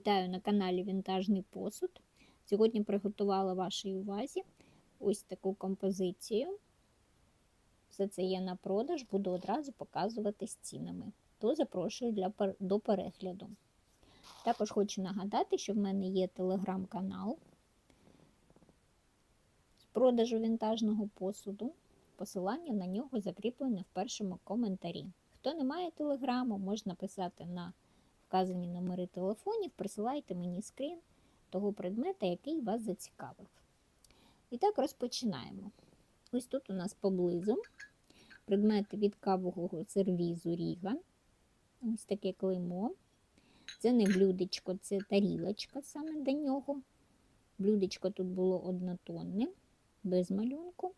Вітаю на каналі Вінтажний посуд. Сьогодні приготувала вашій увазі ось таку композицію. Все це є на продаж, буду одразу показувати з цінами. То запрошую для, до перегляду. Також хочу нагадати, що в мене є телеграм-канал з продажу вінтажного посуду. Посилання на нього закріплене в першому коментарі. Хто не має телеграму, можна писати на вказані номери телефонів, присилайте мені скрін того предмета, який вас зацікавив. І так розпочинаємо. Ось тут у нас поблизу предмети від кавового сервізу Ріга. Ось таке клеймо. Це не блюдечко, це тарілочка саме до нього. Блюдечко тут було однотонне, без малюнку.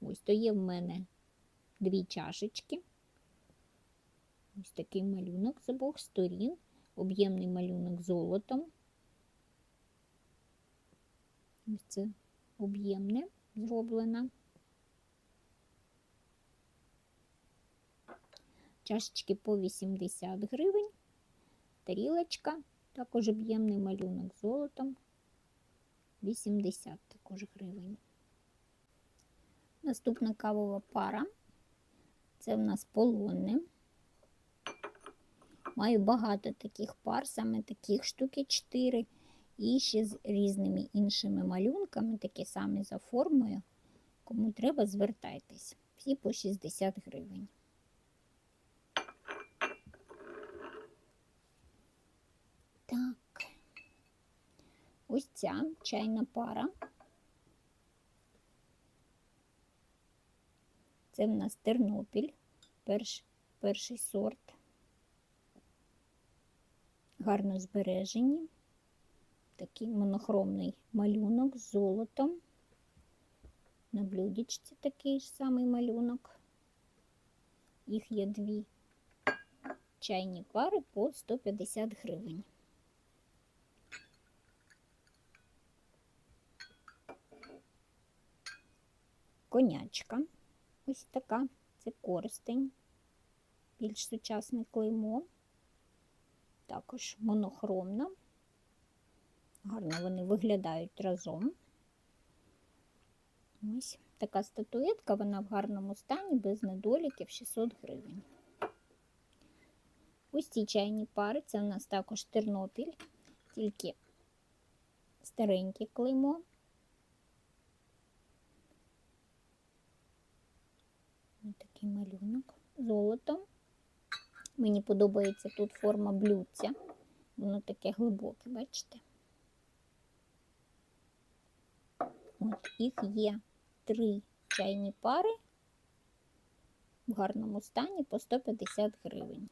Ось то є в мене дві чашечки. Ось такий малюнок з обох сторін, об'ємний малюнок золотом. Ось це об'ємне зроблено. Чашечки по 80 гривень, тарілочка, також об'ємний малюнок золотом, 80 також гривень. Наступна кавова пара. Це в нас полонне. Маю багато таких пар, саме таких штуки 4. І ще з різними іншими малюнками, такі самі за формою. Кому треба, звертайтесь. Всі по 60 гривень. Так. Ось ця чайна пара. Це в нас Тернопіль, перш, перший сорт. Гарно збережені. Такий монохромний малюнок з золотом. На блюдечці такий ж самий малюнок. Їх є дві чайні пари по 150 гривень. Конячка. Ось така. Це користень. Більш сучасне клеймо. Також монохромна. Гарно вони виглядають разом. Ось така статуетка, вона в гарному стані, без недоліків 600 гривень. Ось ці чайні пари, це у нас також Тернопіль, тільки стареньке клеймо. Ось такий малюнок золотом. Мені подобається тут форма блюдця. Воно таке глибоке, бачите? От їх є три чайні пари в гарному стані по 150 гривень.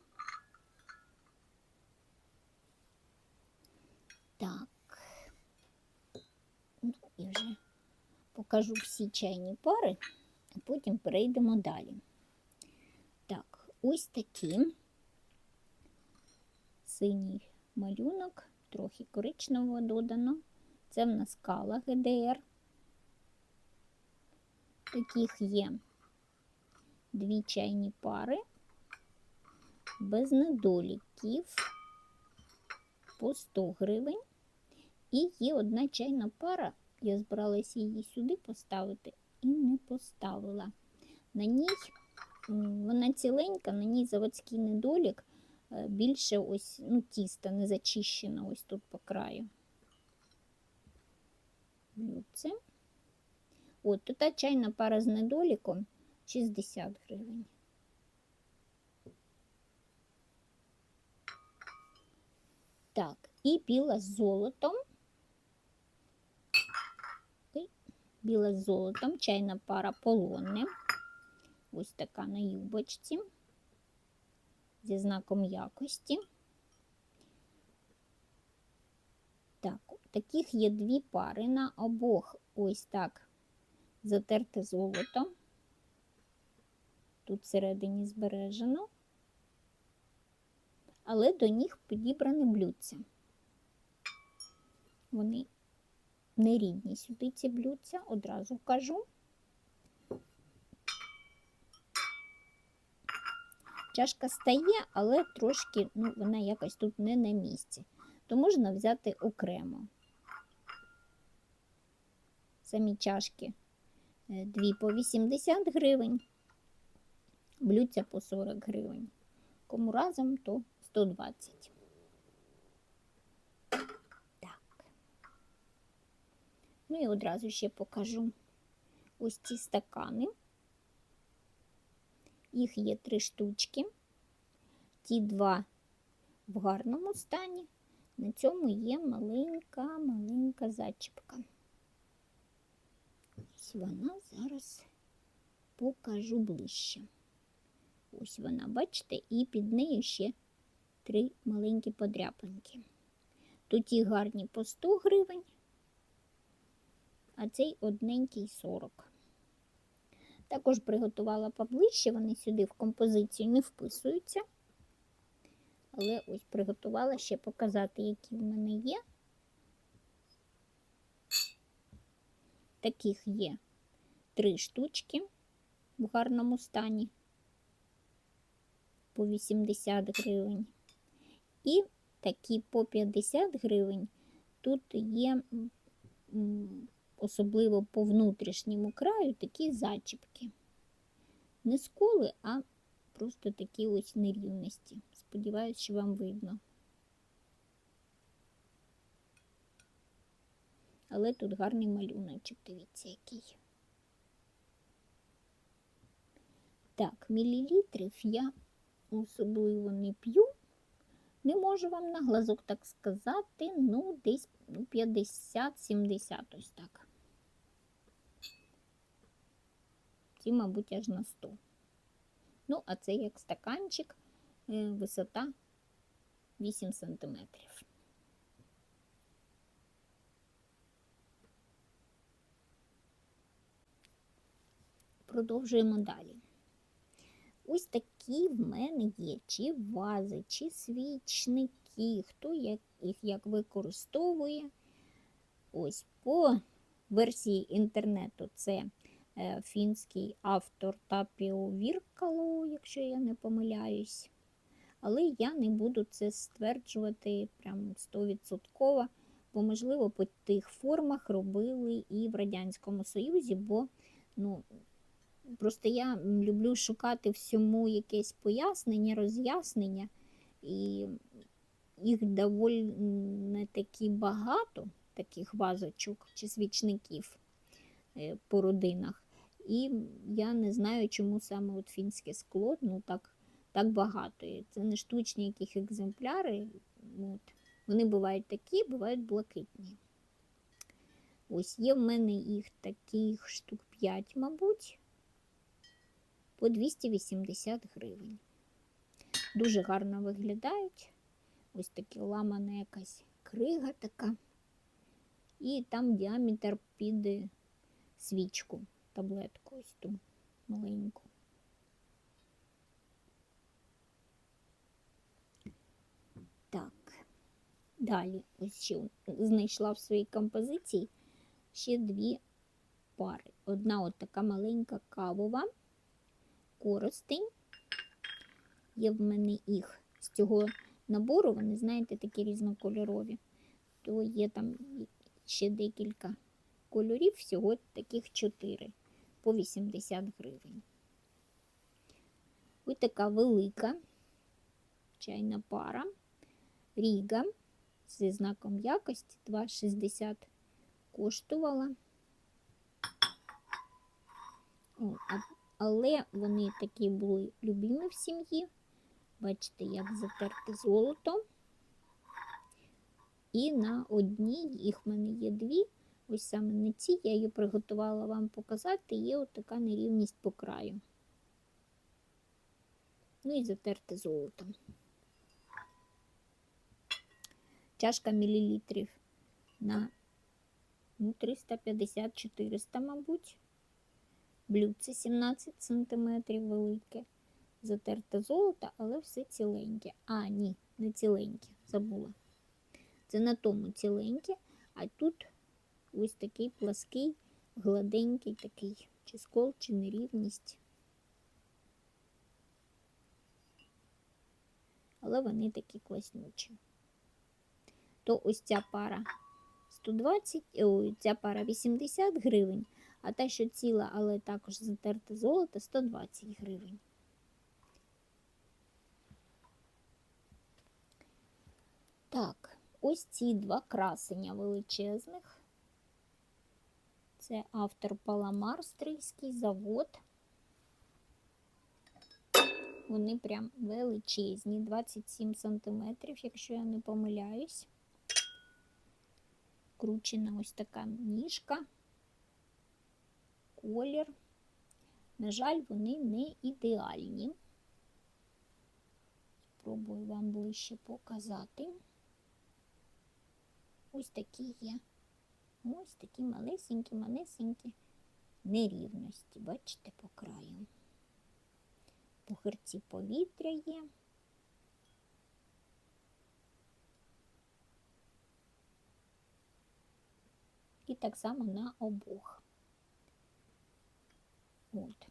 Так, ну і вже покажу всі чайні пари, а потім перейдемо далі. Так, ось такі синій малюнок, трохи коричневого додано. Це в нас кала ГДР. Таких є дві чайні пари без недоліків по 100 гривень. І є одна чайна пара, я збиралася її сюди поставити і не поставила. На ній вона ціленька, на ній заводський недолік, більше ось ну, тіста не зачищено ось тут по краю. Блюдце. От, тут та чайна пара з недоліком 60 гривень. Так, і біла з золотом. Біла з золотом, чайна пара полонне. Ось така на юбочці. Зі знаком якості. Так, таких є дві пари на обох ось так затерте золото. Тут всередині збережено, але до них підібране блюдце. Вони не рідні сюди ці блюдця, одразу кажу. Чашка стає, але трошки ну, вона якось тут не на місці. то можна взяти окремо. Самі чашки е, дві по 80 гривень, блюдця по 40 гривень. Кому разом, то 120. Так. Ну і одразу ще покажу ось ці стакани. Їх є три штучки. Ті два в гарному стані. На цьому є маленька-маленька зачіпка. Ось вона зараз покажу ближче. Ось вона, бачите, і під нею ще три маленькі подряпинки. Тут ті гарні по 100 гривень, а цей одненький 40. Також приготувала поближче, вони сюди в композицію не вписуються. Але ось приготувала ще показати, які в мене є. Таких є три штучки в гарному стані по 80 гривень. І такі по 50 гривень тут є, особливо по внутрішньому краю, такі зачіпки. Не сколи, а просто такі ось нерівності. Сподіваюсь, що вам видно. Але тут гарний малюночок, дивіться, який. Так, мілілітрів я особливо не п'ю. Не можу вам на глазок так сказати, ну, десь 50-70 ось так. Ці, мабуть, аж на 100. Ну, а це як стаканчик, висота 8 сантиметрів. Продовжуємо далі. Ось такі в мене є чи вази, чи свічники, хто їх як використовує. Ось по версії інтернету це е, фінський автор Тапіо Віркало, якщо я не помиляюсь. Але я не буду це стверджувати прям 100%, бо, можливо, по тих формах робили і в Радянському Союзі, бо ну, Просто я люблю шукати всьому якесь пояснення, роз'яснення, і їх доволі не такі багато, таких вазочок чи свічників е, по родинах. І я не знаю, чому саме от фінське скло ну так так багато. Це не штучні якісь екземпляри. От. Вони бувають такі, бувають блакитні. Ось є в мене їх таких штук 5, мабуть по 280 гривень. Дуже гарно виглядають. Ось таке ламана якась крига така. І там діаметр під свічку, таблетку ось ту маленьку. Так, далі ось ще знайшла в своїй композиції ще дві пари. Одна от така маленька кавова коростень. Є в мене їх з цього набору, вони, знаєте, такі різнокольорові, то є там ще декілька кольорів, всього таких 4 по 80 гривень. Ось така велика чайна пара, Ріга зі знаком якості 2,60 коштувала. О, але вони такі були любимі в сім'ї. Бачите, як затерте золото. І на одній, їх в мене є дві. Ось саме на цій я її приготувала вам показати, є от така нерівність по краю. Ну і затерте золотом. Чашка мілілітрів на ну, 350-400, мабуть блюдце 17 см велике, затерте золото, але все ціленьке. А, ні, не ціленьке, забула. Це на тому ціленьке, а тут ось такий плаский, гладенький такий, чи скол, чи нерівність. Але вони такі класнючі. то ось ця пара 120, ой, ця пара 80 гривень, а та, що ціла, але також затерте золото, 120 гривень. Так, ось ці два красення величезних. Це автор Паламар, Стрийський завод. Вони прям величезні, 27 см, якщо я не помиляюсь. Кручена ось така ніжка, колір. На жаль, вони не ідеальні. Спробую вам ближче показати. Ось такі є. Ось такі малесенькі, малесенькі нерівності. Бачите, по краю. Похирці повітря є. І так само на обох. От.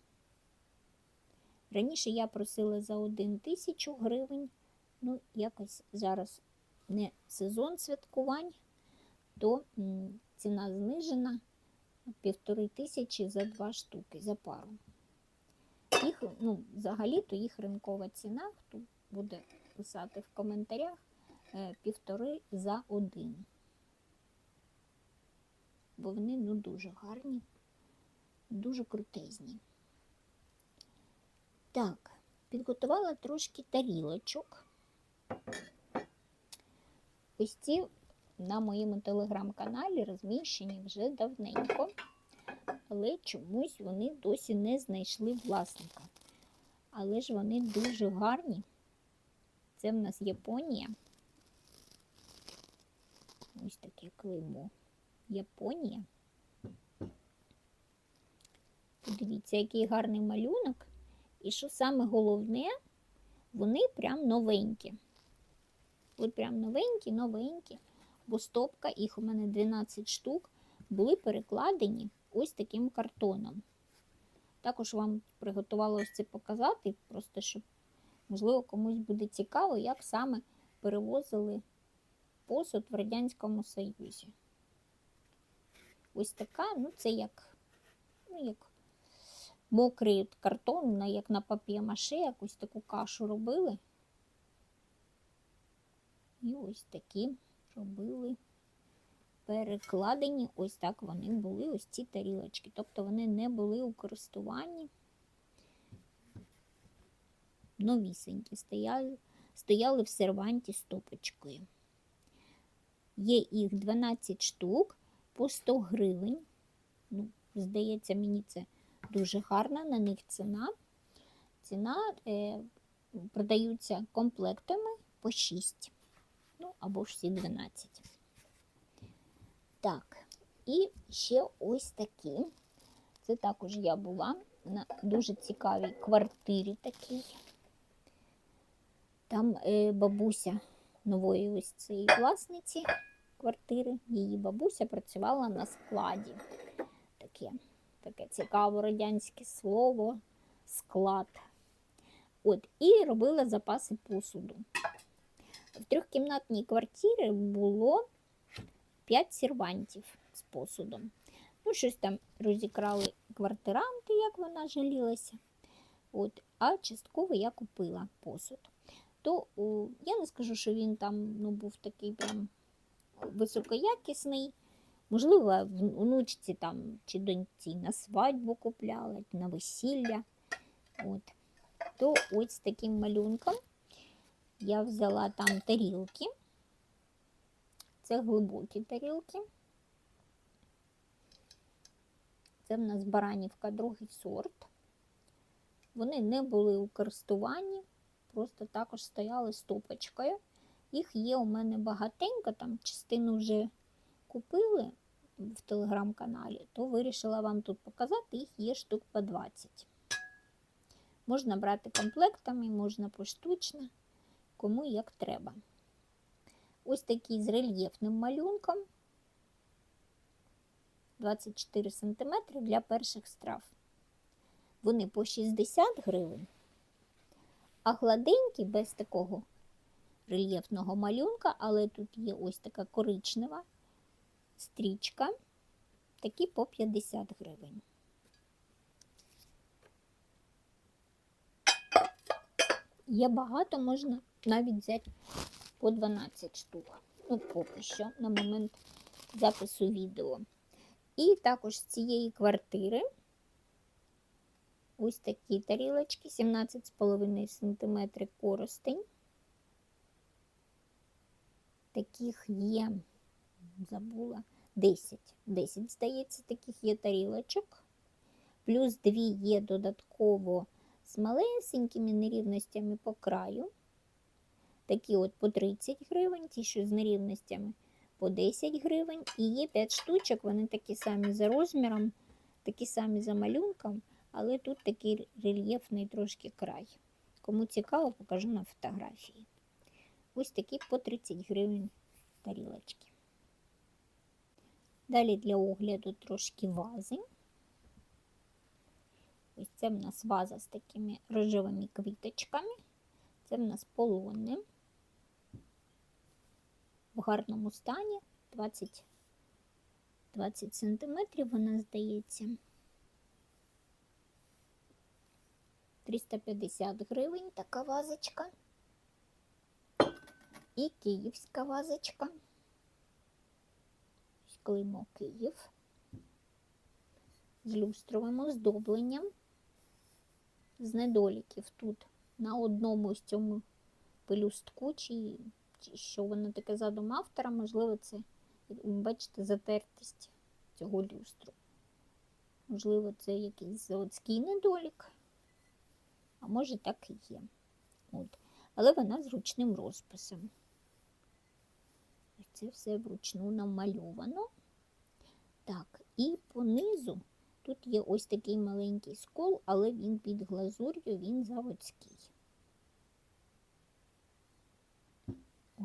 Раніше я просила за 1 тисячу гривень, ну, якось зараз не сезон святкувань, то ціна знижена півтори тисячі за два штуки за пару. Їх, ну, взагалі-то їх ринкова ціна, хто буде писати в коментарях, е, півтори за один. Бо вони ну, дуже гарні, дуже крутезні. Так, підготувала трошки тарілочок. Ось ці на моєму телеграм-каналі розміщені вже давненько, але чомусь вони досі не знайшли власника. Але ж вони дуже гарні. Це в нас Японія. Ось таке клеймо. Японія. Подивіться, який гарний малюнок. І що саме головне, вони прям новенькі. От прям новенькі, новенькі, бо стопка, їх у мене 12 штук, були перекладені ось таким картоном. Також вам приготувала ось це показати, просто щоб, можливо, комусь буде цікаво, як саме перевозили посуд в Радянському Союзі. Ось така, ну це як, ну, як мокрий картон, як на пап'є-маше, якусь таку кашу робили. І ось такі робили перекладені, ось так вони були, ось ці тарілочки. Тобто вони не були у користуванні. Новісенькі, стояли, стояли в серванті стопочкою. Є їх 12 штук по 100 гривень. Ну, здається, мені це дуже гарна, на них ціна. Ціна е, продаються комплектами по 6. Ну, або ж всі 12. Так, і ще ось такі. Це також я була на дуже цікавій квартирі такій. Там е, бабуся нової ось цієї власниці квартири, її бабуся працювала на складі. Таке, таке цікаве радянське слово склад. От, і робила запаси посуду. В трьохкімнатній квартирі було 5 сервантів з посудом. Ну, щось там розікрали квартиранти, як вона жалілася. От, а частково я купила посуд. То о, я не скажу, що він там ну, був такий прям високоякісний. Можливо, внучці там чи доньці на свадьбу купляла, на весілля. От. То ось таким малюнком я взяла там тарілки. Це глибокі тарілки. Це в нас баранівка другий сорт. Вони не були у користуванні, просто також стояли стопочкою. Їх є у мене багатенько, там частину вже купили в телеграм-каналі, то вирішила вам тут показати, їх є штук по 20. Можна брати комплектами, можна поштучно, кому як треба. Ось такий з рельєфним малюнком. 24 см для перших страв. Вони по 60 гривень, а гладенькі без такого рельєфного малюнка, але тут є ось така коричнева стрічка, такі по 50 гривень. Є багато, можна навіть взяти по 12 штук. Ну, поки що, на момент запису відео. І також з цієї квартири ось такі тарілочки, 17,5 см коростень. Таких є, забула, 10. 10, здається, таких є тарілочок. Плюс дві є додатково з малесенькими нерівностями по краю. Такі от по 30 гривень, ті, що з нерівностями по 10 гривень. І є 5 штучок, вони такі самі за розміром, такі самі за малюнком, але тут такий рельєфний трошки край. Кому цікаво, покажу на фотографії. Ось такі по 30 гривень тарілочки. Далі для огляду трошки вази. Ось це в нас ваза з такими рожевими квіточками. Це в нас полонне. В гарному стані 20 20 сантиметрів вона здається. 350 гривень така вазочка. І київська вазочка. Клеймо Київ. З люстровим оздобленням. З недоліків тут на одному з цьому пелюстку, чи що воно таке задум автора, можливо, це, бачите, затертість цього люстру. Можливо, це якийсь заводський недолік, а може так і є. От. Але вона з ручним розписом. Це все вручну намальовано. Так, і понизу тут є ось такий маленький скол, але він під глазур'ю, він заводський.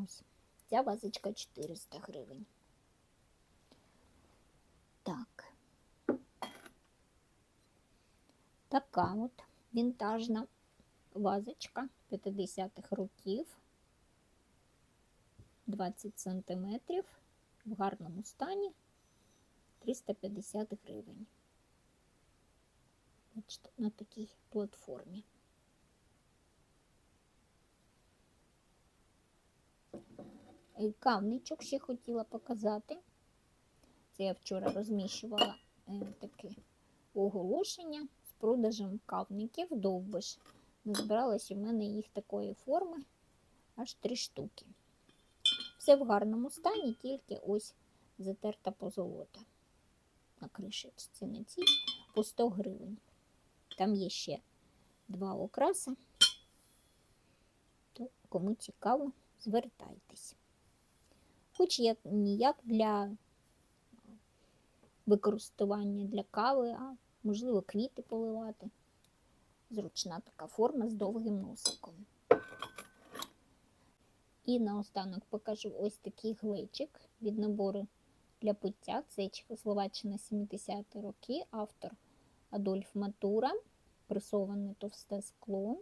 Ось, ця вазочка 400 гривень. Так. Така от вінтажна вазочка 50-х років. 20 сантиметрів в гарному стані 350 гривень. Бачите, на такій платформі. Кавничок ще хотіла показати. Це я вчора розміщувала е, таке оголошення з продажем кавників довбиш. Назбиралось у мене їх такої форми аж три штуки. Все в гарному стані, тільки ось затерта позолота на кришечці на цій по 100 гривень. Там є ще два окраси, то кому цікаво, звертайтесь. Хоч як ніяк для використання для кави, а можливо квіти поливати. Зручна така форма з довгим носиком. І наостанок покажу ось такий глечик від набору для пиття. Це Чехословаччина 70-ті роки, автор Адольф Матура, пресоване товсте скло.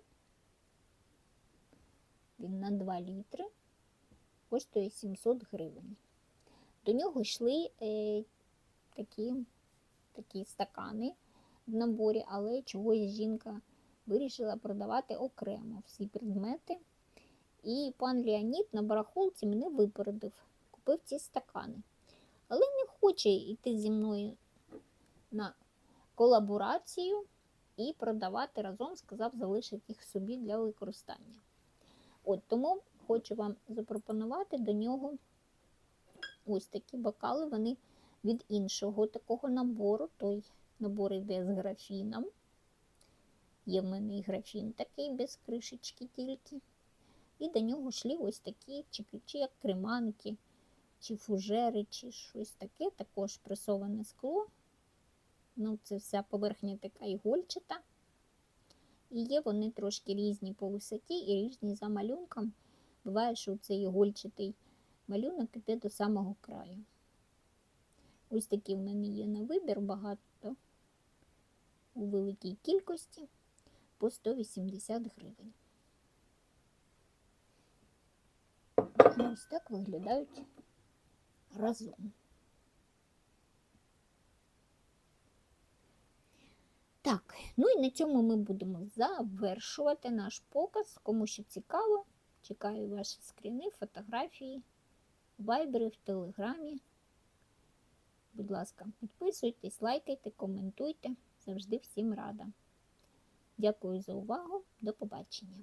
Він на 2 літри, коштує 700 гривень. До нього йшли е, такі, такі стакани в наборі, але чогось жінка вирішила продавати окремо всі предмети. І пан Леонід на барахолці мене випередив, купив ці стакани. Але не хоче йти зі мною на колаборацію і продавати разом, сказав, залишить їх собі для використання. От Тому хочу вам запропонувати до нього ось такі бокали, вони від іншого такого набору. Той набор йде з графіном. Є в мене і графін такий без кришечки тільки. І до нього йшли ось такі, чи, чи як креманки, чи фужери, чи щось таке, також пресоване скло. Ну, Це вся поверхня така ігольчата. І є вони трошки різні по висоті і різні за малюнком. Буває, що цей ігольчатий малюнок іде до самого краю. Ось такі в мене є на вибір, багато у великій кількості по 180 гривень. Ось так виглядають разом. Так, ну і на цьому ми будемо завершувати наш показ. Кому що цікаво, чекаю ваші скріни, фотографії в в телеграмі. Будь ласка, підписуйтесь, лайкайте, коментуйте. Завжди всім рада. Дякую за увагу. До побачення.